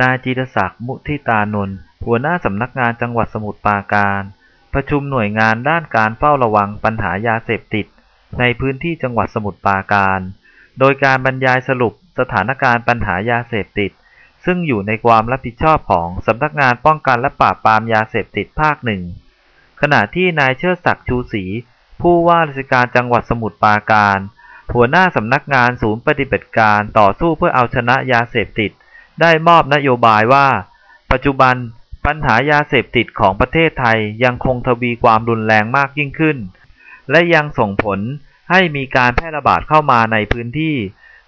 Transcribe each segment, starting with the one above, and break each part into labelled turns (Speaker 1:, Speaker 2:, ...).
Speaker 1: นายจิรศักดิ์มุทิตานนท์หัวหน้าสำนักงานจังหวัดสมุทรปราการ ประชุมหน่วยงานด้านการเฝ้าระวังปัญหายาเสพติด ในพื้นที่จังหวัดสมุทรปราการ โดยการบรรยายสรุปสถานการณ์ปัญหายาเสพติด ซึ่งอยู่ในความรับผิดชอบของสำนักงานป้องกันและปราบปรามยาเสพติดภาคหนึ่งขณะที่นายเชิดศักดิ์ชูศรีผู้ว่าราชการจังหวัดสมุทรปราการ หัวหน้าสำนักงานศูนย์ปฏิบัติการต่อสู้เพื่อเอาชนะยาเสพติด ได้มอบนโยบายว่า ปัจจุบันปัญหายาเสพติดของประเทศไทยยังคงทวีความรุนแรงมากยิ่งขึ้น และยังส่งผลให้มีการแพร่ระบาดเข้ามาในพื้นที่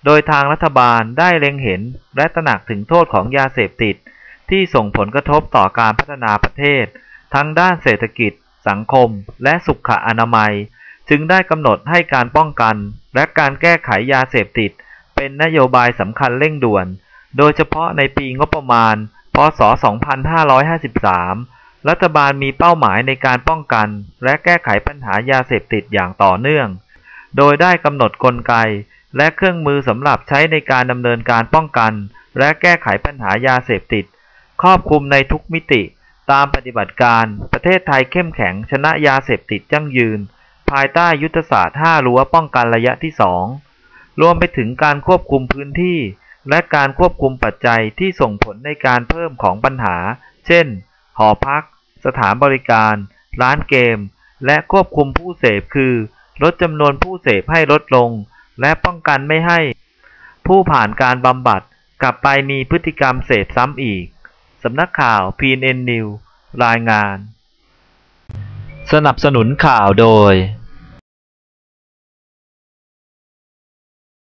Speaker 1: โดยทางรัฐบาลได้เล็งเห็นและตระหนักถึงโทษของยาเสพติด ที่ส่งผลกระทบต่อการพัฒนาประเทศ ทั้งด้านเศรษฐกิจ สังคม และสุขอนามัย จึงได้กำหนดให้การป้องกัน และการแก้ไขยาเสพติด เป็นนโยบายสำคัญเร่งด่วน โดยเฉพาะในปีงบประมาณ พศ 2553 รัฐบาลมีเป้าหมายในการป้องกัน และแก้ไขปัญหายาเสพติดอย่างต่อเนื่อง โดยได้กำหนดกลไก และเครื่องมือสำหรับใช้ในการดำเนินการป้องกัน และแก้ไขปัญหายาเสพติด ครอบคลุมในทุกมิติ ตามปฏิบัติการ ประเทศไทยเข้มแข็งชนะยาเสพติดยั่งยืน ภายใต้ยุทธศาสตร์ 5 รั้วป้องกันระยะที่ 2 รวมไปถึงการควบคุมพื้นที่ และการควบคุมปัจจัยที่ส่งผลในการเพิ่มของปัญหา เช่น หอพัก สถานบริการ ร้านเกม และควบคุมผู้เสพคือ ลดจำนวนผู้เสพให้ลดลง และป้องกันไม่ให้ ผู้ผ่านการบำบัดกลับไปมีพฤติกรรมเสพซ้ำอีก สำนักข่าว PNN News รายงาน สนับสนุนข่าวโดย